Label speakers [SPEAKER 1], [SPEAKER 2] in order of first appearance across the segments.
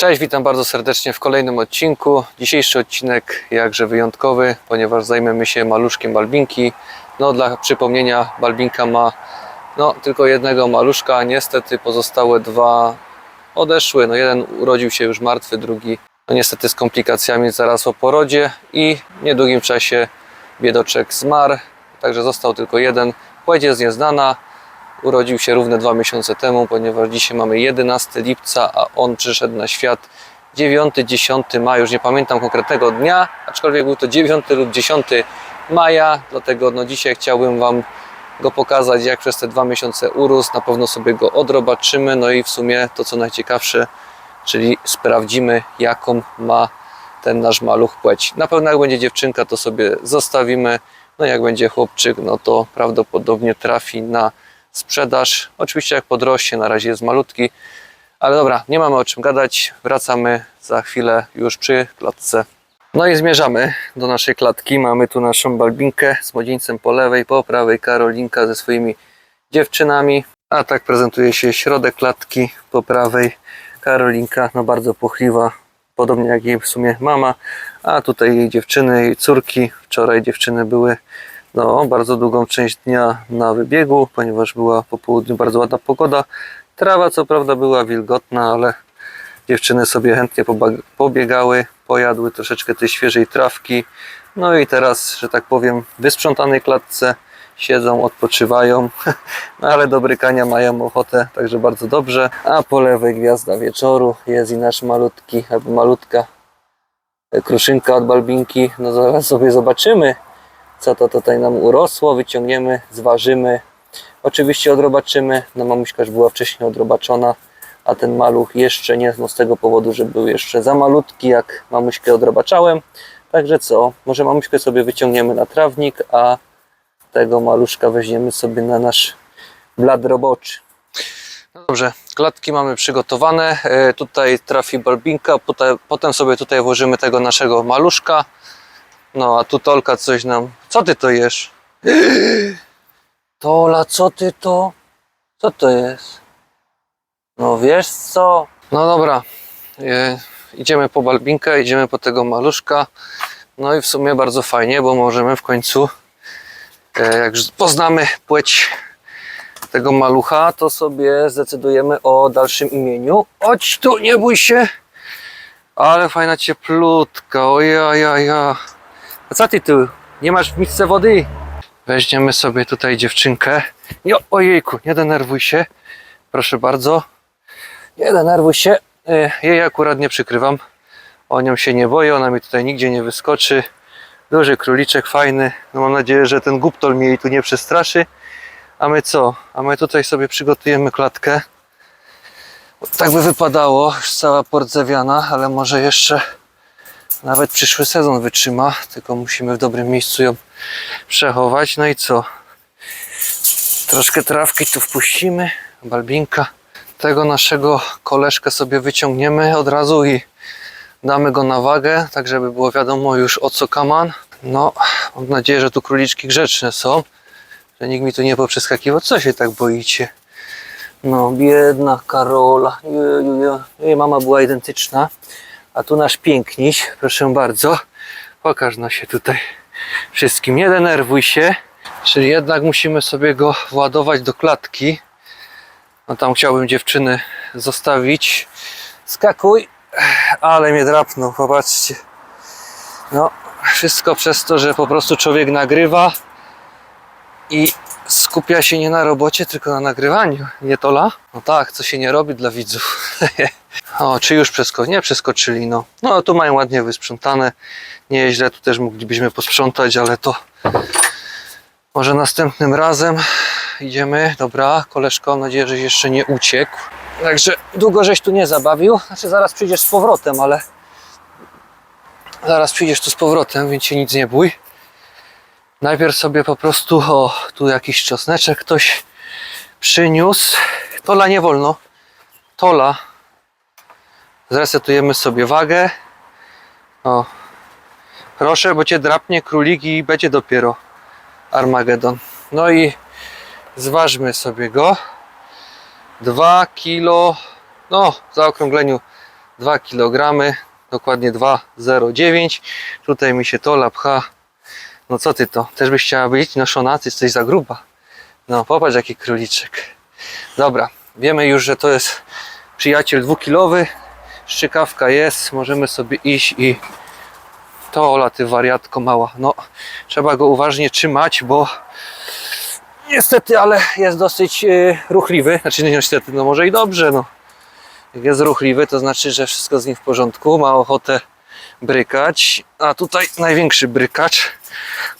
[SPEAKER 1] Cześć, witam bardzo serdecznie w kolejnym odcinku. Dzisiejszy odcinek jakże wyjątkowy, ponieważ zajmiemy się maluszkiem Balbinki. No dla przypomnienia, Balbinka ma no, tylko jednego maluszka, niestety pozostałe dwa odeszły. No jeden urodził się już martwy, drugi no niestety z komplikacjami zaraz po porodzie i w niedługim czasie biedoczek zmarł, także został tylko jeden. Płeć jest nieznana, urodził się równe dwa miesiące temu, ponieważ dzisiaj mamy 11 lipca, a on przyszedł na świat 9-10 maja, już nie pamiętam konkretnego dnia, aczkolwiek był to 9 lub 10 maja, dlatego no dzisiaj chciałbym Wam go pokazać, jak przez te dwa miesiące urósł. Na pewno sobie go odrobaczymy, no i w sumie to co najciekawsze, czyli sprawdzimy, jaką ma ten nasz maluch płeć. Na pewno jak będzie dziewczynka, to sobie zostawimy. No jak będzie chłopczyk, no to prawdopodobnie trafi na sprzedaż. Oczywiście jak podrośnie, na razie jest malutki. Ale dobra, nie mamy o czym gadać. Wracamy za chwilę już przy klatce. No i zmierzamy do naszej klatki. Mamy tu naszą balbinkę z młodzieńcem po lewej, po prawej Karolinka ze swoimi dziewczynami. A tak prezentuje się środek klatki po prawej. Karolinka, no bardzo płochliwa, podobnie jak jej w sumie mama. A tutaj jej dziewczyny, jej córki. Wczoraj dziewczyny były no, bardzo długą część dnia na wybiegu, ponieważ była po południu bardzo ładna pogoda. Trawa co prawda była wilgotna, ale dziewczyny sobie chętnie pobiegały, pojadły troszeczkę tej świeżej trawki. No i teraz, że tak powiem, w wysprzątanej klatce siedzą, odpoczywają, no ale do brykania mają ochotę, także bardzo dobrze. A po lewej gwiazda wieczoru jest i nasz malutki, albo malutka kruszynka od balbinki. No zaraz sobie zobaczymy, co to tutaj nam urosło, wyciągniemy, zważymy. Oczywiście odrobaczymy, no mamuśka już była wcześniej odrobaczona, a ten maluch jeszcze nie, no z tego powodu, że był jeszcze za malutki, jak mamuśkę odrobaczałem. Także co, może mamuśkę sobie wyciągniemy na trawnik, a tego maluszka weźmiemy sobie na nasz blad roboczy. No dobrze, klatki mamy przygotowane. E, Tutaj trafi balbinka, potem, sobie tutaj włożymy tego naszego maluszka. No, a tu Tolka coś nam. Co ty to jesz? Tola, co ty to? Co to jest? No wiesz co? No dobra. E, idziemy po balbinkę, idziemy po tego maluszka. No i w sumie bardzo fajnie, bo możemy w końcu, e, jak już poznamy płeć tego malucha, to sobie zdecydujemy o dalszym imieniu. Chodź tu, nie bój się. Ale fajna cieplutka, oja, ja, ja. A co ty tu? Nie masz w misce wody? Weźmiemy sobie tutaj dziewczynkę. Jo, ojejku, nie denerwuj się. Proszę bardzo. Nie denerwuj się. E, Jej akurat nie przykrywam. O nią się nie boję, ona mi tutaj nigdzie nie wyskoczy. Duży króliczek, fajny. No mam nadzieję, że ten guptol mnie jej tu nie przestraszy. A my co? A my tutaj sobie przygotujemy klatkę. Tak by wypadało, już cała pordzewiana, ale może jeszcze nawet przyszły sezon wytrzyma, tylko musimy w dobrym miejscu ją przechować. No i co? Troszkę trawki tu wpuścimy, balbinka. Tego naszego koleżkę sobie wyciągniemy od razu i damy go na wagę, tak żeby było wiadomo już o co kaman. No, mam nadzieję, że tu króliczki grzeczne są, że nikt mi tu nie poprzeskakiwał. Co się tak boicie? No, biedna Karola. Jej mama była identyczna. A tu nasz piękniś, proszę bardzo. Pokaż no się tutaj wszystkim. Nie denerwuj się. Czyli jednak musimy sobie go władować do klatki. No tam chciałbym dziewczyny zostawić. Skakuj. Ale mnie drapnął, popatrzcie. No, wszystko przez to, że po prostu człowiek nagrywa i skupia się nie na robocie, tylko na nagrywaniu. Nie tola? No tak, co się nie robi dla widzów. o, czy już przesko nie przeskoczyli, no. No, tu mają ładnie wysprzątane. Nieźle, tu też moglibyśmy posprzątać, ale to może następnym razem idziemy. Dobra, koleżko, mam nadzieję, że jeszcze nie uciekł. Także długo żeś tu nie zabawił. Znaczy zaraz przyjdziesz z powrotem, ale zaraz przyjdziesz tu z powrotem, więc się nic nie bój. Najpierw sobie po prostu, o, tu jakiś czosneczek ktoś przyniósł. Tola nie wolno. Tola. Zresetujemy sobie wagę. O. Proszę, bo cię drapnie królik i będzie dopiero Armagedon. No i zważmy sobie go. 2 kilo, no w zaokrągleniu 2 kg, dokładnie 2,09. Tutaj mi się to pcha. No co ty to? Też byś chciała być noszona? Ty jesteś za gruba. No popatrz jaki króliczek. Dobra, wiemy już, że to jest przyjaciel dwukilowy. Szczykawka jest, możemy sobie iść i to Ola, ty wariatko mała. No, trzeba go uważnie trzymać, bo niestety, ale jest dosyć e, ruchliwy. Znaczy, nie niestety, no może i dobrze, no. Jak jest ruchliwy, to znaczy, że wszystko z nim w porządku, ma ochotę brykać. A tutaj największy brykacz,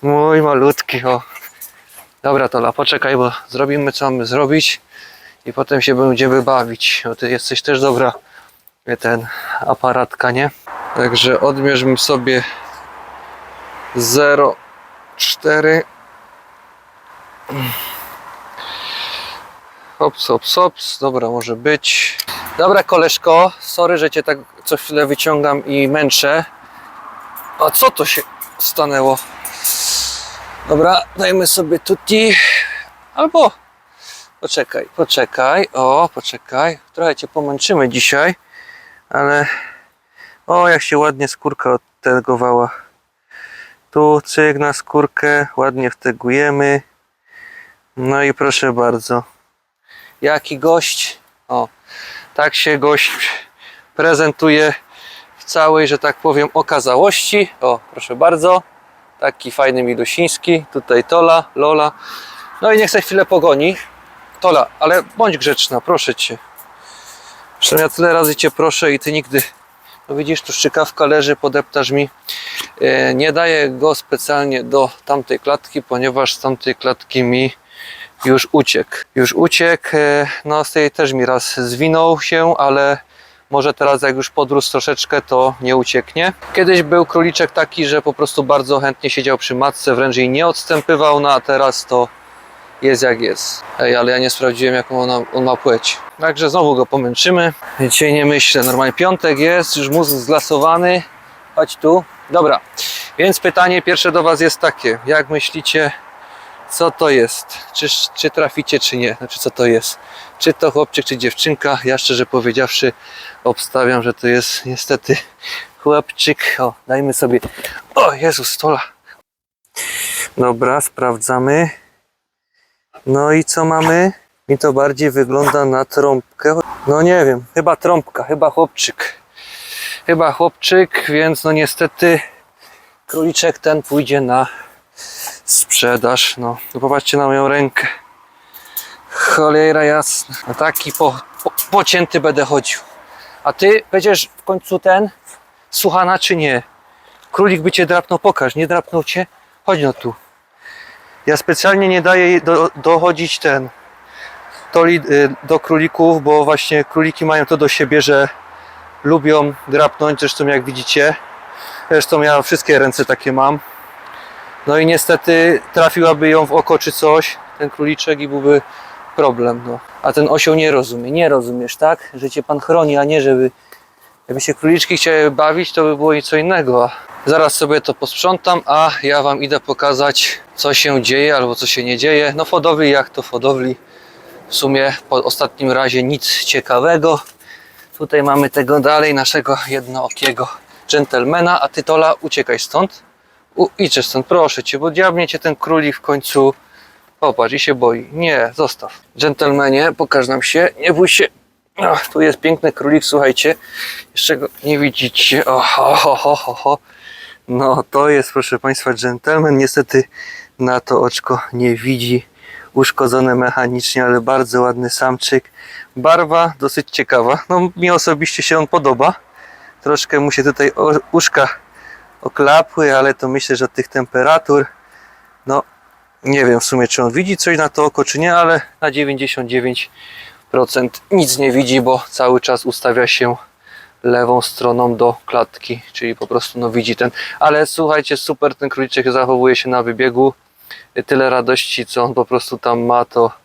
[SPEAKER 1] mój malutki, o. Dobra, Tola, poczekaj, bo zrobimy co mamy zrobić i potem się będziemy bawić. O, ty jesteś też dobra, e, ten aparatka, nie? Także odmierzmy sobie 0,4 Hops, hops, hops. Dobra, może być. Dobra, koleżko, sorry, że cię tak co chwilę wyciągam i męczę. A co to się stanęło? Dobra, dajmy sobie tutti. Albo poczekaj, poczekaj. O, poczekaj. Trochę cię pomęczymy dzisiaj, ale o, jak się ładnie skórka odtegowała. Tu cyk na skórkę, ładnie wtegujemy. No i proszę bardzo. Jaki gość. O, tak się gość prezentuje w całej, że tak powiem, okazałości. O, proszę bardzo. Taki fajny milusiński. Tutaj Tola, Lola. No i niech se chwilę pogoni. Tola, ale bądź grzeczna, proszę cię. Zresztą ja tyle razy cię proszę i ty nigdy. No widzisz, tu szczykawka leży, podeptasz mi. E, Nie daję go specjalnie do tamtej klatki, ponieważ z tamtej klatki mi już uciekł. Już uciekł, e, no z tej też mi raz zwinął się, ale może teraz jak już podrósł troszeczkę, to nie ucieknie. Kiedyś był króliczek taki, że po prostu bardzo chętnie siedział przy matce, wręcz jej nie odstępywał, no a teraz to jest jak jest. Ej, ale ja nie sprawdziłem jaką ona, on ma płeć. Także znowu go pomęczymy. Dzisiaj nie myślę, normalnie piątek jest, już mózg zlasowany. Chodź tu. Dobra, więc pytanie pierwsze do Was jest takie. Jak myślicie, co to jest? Czy, czy traficie, czy nie? Znaczy, co to jest? Czy to chłopczyk, czy dziewczynka? Ja szczerze powiedziawszy, obstawiam, że to jest niestety chłopczyk. O, dajmy sobie. O, Jezus, stola. Dobra, sprawdzamy. No i co mamy? Mi to bardziej wygląda na trąbkę. No nie wiem, chyba trąbka, chyba chłopczyk. Chyba chłopczyk, więc no niestety króliczek ten pójdzie na sprzedaż. No, no popatrzcie na moją rękę. Cholera jasna. Taki po, po, pocięty będę chodził. A ty będziesz w końcu ten słuchana czy nie? Królik by cię drapnął, pokaż, nie drapnął cię? Chodź no tu. Ja specjalnie nie daję do, dochodzić ten to li, y, do królików, bo właśnie króliki mają to do siebie, że lubią drapnąć, zresztą jak widzicie. Zresztą ja wszystkie ręce takie mam. No i niestety trafiłaby ją w oko czy coś, ten króliczek i byłby problem. No. A ten osioł nie rozumie, nie rozumiesz, tak? Że cię pan chroni, a nie żeby jakby się króliczki chciały bawić, to by było co innego. Zaraz sobie to posprzątam, a ja wam idę pokazać, co się dzieje albo co się nie dzieje. No w hodowli jak to w hodowli. W sumie po ostatnim razie nic ciekawego. Tutaj mamy tego dalej, naszego jednookiego dżentelmena, a ty Tola uciekaj stąd. U, idź stąd, proszę cię, bo diabnie cię ten królik w końcu popatrz i się boi. Nie, zostaw. Dżentelmenie, pokaż nam się, nie bój się. Ach, tu jest piękny królik, słuchajcie. Jeszcze go nie widzicie. O, ho, ho, ho, ho. No to jest, proszę Państwa, dżentelmen. Niestety na to oczko nie widzi. Uszkodzone mechanicznie, ale bardzo ładny samczyk. Barwa dosyć ciekawa. No mi osobiście się on podoba. Troszkę mu się tutaj o- uszka oklapły, ale to myślę, że od tych temperatur, no nie wiem w sumie, czy on widzi coś na to oko, czy nie, ale na 99% nic nie widzi, bo cały czas ustawia się lewą stroną do klatki, czyli po prostu no widzi ten, ale słuchajcie, super ten króliczek zachowuje się na wybiegu, tyle radości, co on po prostu tam ma, to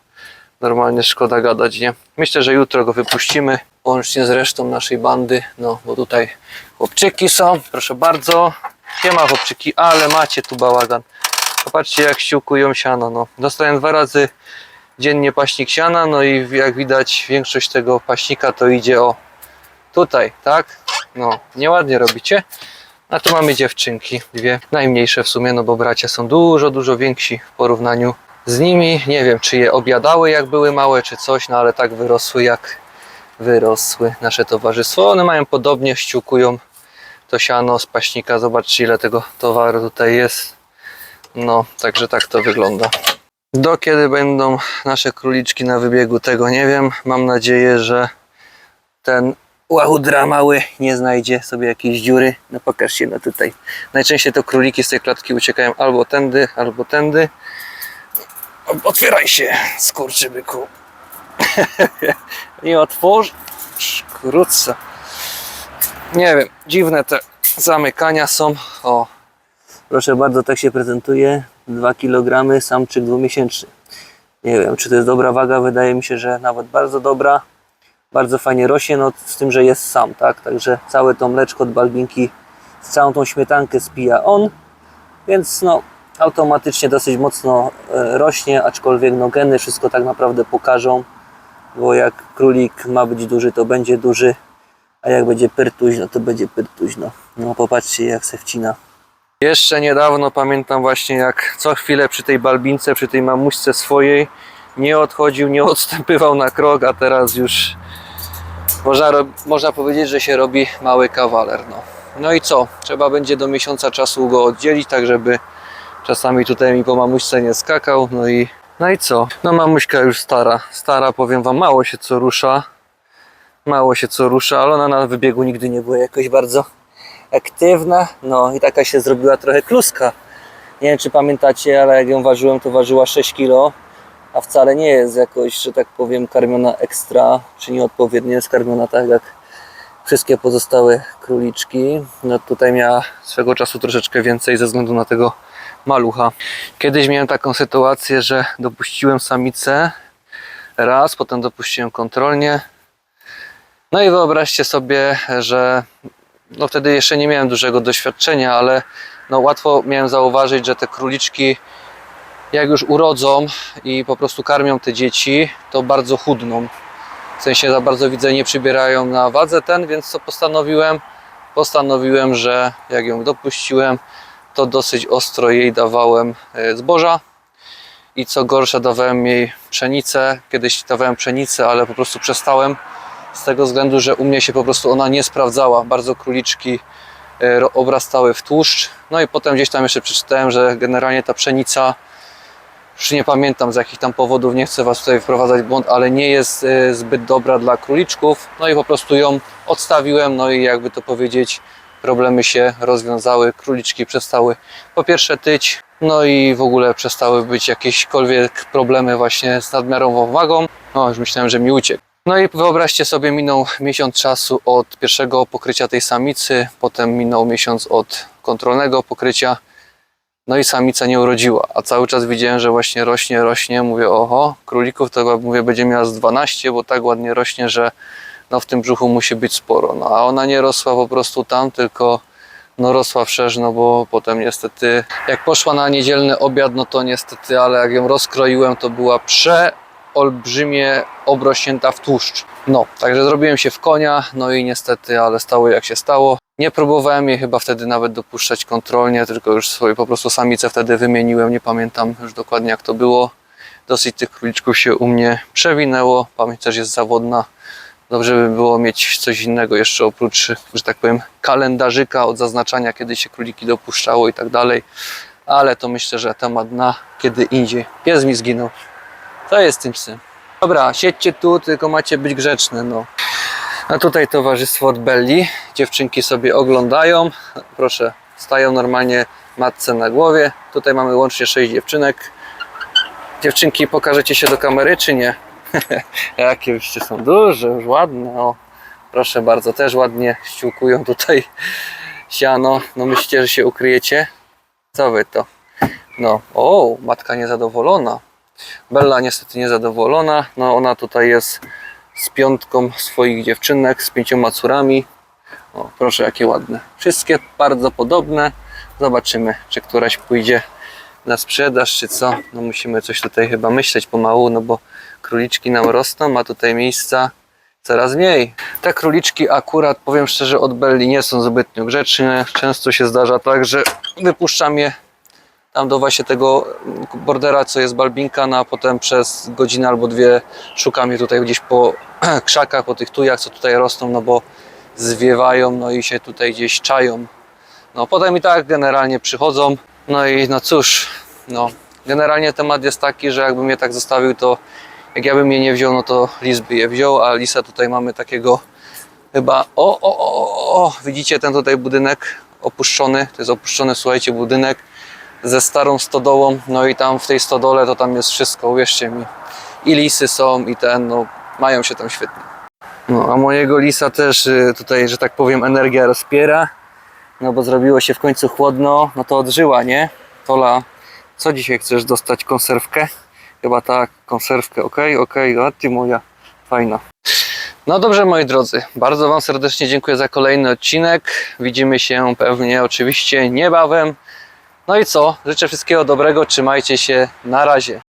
[SPEAKER 1] normalnie szkoda gadać, nie? Myślę, że jutro go wypuścimy, łącznie z resztą naszej bandy, no bo tutaj chłopczyki są, proszę bardzo, nie ma chłopczyki, ale macie tu bałagan. Popatrzcie jak ściółkują siano, no. Dostaję dwa razy dziennie paśnik siana, no i jak widać większość tego paśnika to idzie o Tutaj, tak? No, nieładnie robicie. A tu mamy dziewczynki, dwie najmniejsze w sumie, no bo bracia są dużo, dużo więksi w porównaniu z nimi. Nie wiem, czy je objadały jak były małe, czy coś, no ale tak wyrosły jak wyrosły nasze towarzystwo. One mają podobnie, ściółkują to siano z paśnika. Zobaczcie ile tego towaru tutaj jest. No, także tak to wygląda. Do kiedy będą nasze króliczki na wybiegu, tego nie wiem. Mam nadzieję, że ten łachudra mały nie znajdzie sobie jakiejś dziury. No pokaż się no tutaj. Najczęściej to króliki z tej klatki uciekają albo tędy, albo tędy. Otwieraj się, skurczybyku. Nie otworz. Krótce. Nie wiem, dziwne te zamykania są. O, proszę bardzo, tak się prezentuje. 2 kg, samczyk dwumiesięczny. Nie wiem, czy to jest dobra waga. Wydaje mi się, że nawet bardzo dobra. Bardzo fajnie rośnie, no z tym, że jest sam, tak? Także całe to mleczko od balbinki, z całą tą śmietankę spija on. Więc no, automatycznie dosyć mocno e, rośnie, aczkolwiek no geny wszystko tak naprawdę pokażą, bo jak królik ma być duży, to będzie duży, a jak będzie pyrtuś, to będzie pyrtuś, no. No popatrzcie jak se wcina. Jeszcze niedawno pamiętam właśnie jak co chwilę przy tej balbince, przy tej mamuśce swojej nie odchodził, nie odstępywał na krok, a teraz już można, można powiedzieć, że się robi mały kawaler. No. no i co? Trzeba będzie do miesiąca czasu go oddzielić, tak żeby czasami tutaj mi po mamuśce nie skakał. No i, no i co? No mamuśka już stara. Stara, powiem wam, mało się co rusza. Mało się co rusza, ale ona na wybiegu nigdy nie była jakoś bardzo aktywna. No i taka się zrobiła trochę kluska. Nie wiem czy pamiętacie, ale jak ją ważyłem, to ważyła 6 kg a wcale nie jest jakoś, że tak powiem, karmiona ekstra, czy nieodpowiednio jest karmiona tak jak wszystkie pozostałe króliczki. No tutaj miała swego czasu troszeczkę więcej ze względu na tego malucha. Kiedyś miałem taką sytuację, że dopuściłem samicę raz, potem dopuściłem kontrolnie. No i wyobraźcie sobie, że no wtedy jeszcze nie miałem dużego doświadczenia, ale no łatwo miałem zauważyć, że te króliczki jak już urodzą i po prostu karmią te dzieci, to bardzo chudną. W sensie za bardzo widzę, nie przybierają na wadze ten, więc co postanowiłem? Postanowiłem, że jak ją dopuściłem, to dosyć ostro jej dawałem e, zboża i co gorsza dawałem jej pszenicę. Kiedyś dawałem pszenicę, ale po prostu przestałem z tego względu, że u mnie się po prostu ona nie sprawdzała. Bardzo króliczki e, obrastały w tłuszcz. No i potem gdzieś tam jeszcze przeczytałem, że generalnie ta pszenica już nie pamiętam z jakich tam powodów, nie chcę Was tutaj wprowadzać w błąd, ale nie jest e, zbyt dobra dla króliczków. No i po prostu ją odstawiłem, no i jakby to powiedzieć, problemy się rozwiązały. Króliczki przestały po pierwsze tyć, no i w ogóle przestały być jakiekolwiek problemy właśnie z nadmiarową wagą. No już myślałem, że mi uciekł. No i wyobraźcie sobie, minął miesiąc czasu od pierwszego pokrycia tej samicy, potem minął miesiąc od kontrolnego pokrycia. No i samica nie urodziła, a cały czas widziałem, że właśnie rośnie, rośnie. Mówię, oho, królików to mówię, będzie miała z 12, bo tak ładnie rośnie, że no w tym brzuchu musi być sporo. No a ona nie rosła po prostu tam, tylko no rosła wszerz, no bo potem niestety, jak poszła na niedzielny obiad, no to niestety, ale jak ją rozkroiłem, to była przeolbrzymie obrośnięta w tłuszcz. No, także zrobiłem się w konia, no i niestety, ale stało jak się stało. Nie próbowałem jej chyba wtedy nawet dopuszczać kontrolnie, tylko już swoje po prostu samice wtedy wymieniłem, nie pamiętam już dokładnie jak to było. Dosyć tych króliczków się u mnie przewinęło, pamięć też jest zawodna. Dobrze by było mieć coś innego jeszcze oprócz, że tak powiem, kalendarzyka od zaznaczania, kiedy się króliki dopuszczało i tak dalej. Ale to myślę, że temat na kiedy indziej. Pies mi zginął. To jest tym psy. Dobra, siedźcie tu, tylko macie być grzeczne, no. A tutaj towarzystwo od Belli. Dziewczynki sobie oglądają. Proszę, stają normalnie matce na głowie. Tutaj mamy łącznie 6 dziewczynek. Dziewczynki, pokażecie się do kamery, czy nie? Jakie jeszcze są duże, już ładne. O, proszę bardzo, też ładnie ściółkują tutaj siano. No myślicie, że się ukryjecie? Co wy to? No, o, matka niezadowolona. Bella niestety niezadowolona. No ona tutaj jest z piątką swoich dziewczynek, z pięcioma córami. O, proszę, jakie ładne. Wszystkie bardzo podobne. Zobaczymy, czy któraś pójdzie na sprzedaż, czy co. No musimy coś tutaj chyba myśleć pomału, no bo króliczki nam rosną, ma tutaj miejsca coraz mniej. Te króliczki akurat, powiem szczerze, od Belli nie są zbytnio grzeczne. Często się zdarza tak, że wypuszczam je tam do właśnie tego bordera, co jest balbinka, no a potem przez godzinę albo dwie szukam je tutaj gdzieś po krzakach, po tych tujach, co tutaj rosną, no bo zwiewają, no i się tutaj gdzieś czają. No potem i tak generalnie przychodzą, no i no cóż, no generalnie temat jest taki, że jakbym je tak zostawił, to jak ja bym je nie wziął, no to lis by je wziął, a lisa tutaj mamy takiego chyba, o, o, o, o, widzicie ten tutaj budynek opuszczony, to jest opuszczony, słuchajcie, budynek ze starą stodołą, no i tam w tej stodole to tam jest wszystko, uwierzcie mi. I lisy są i ten, no mają się tam świetnie. No a mojego lisa też y, tutaj, że tak powiem, energia rozpiera, no bo zrobiło się w końcu chłodno, no to odżyła, nie? Tola, co dzisiaj chcesz dostać? Konserwkę? Chyba tak, konserwkę, okej, a ty moja, fajna. No dobrze moi drodzy, bardzo Wam serdecznie dziękuję za kolejny odcinek. Widzimy się pewnie oczywiście niebawem. No i co? Życzę wszystkiego dobrego, trzymajcie się, na razie.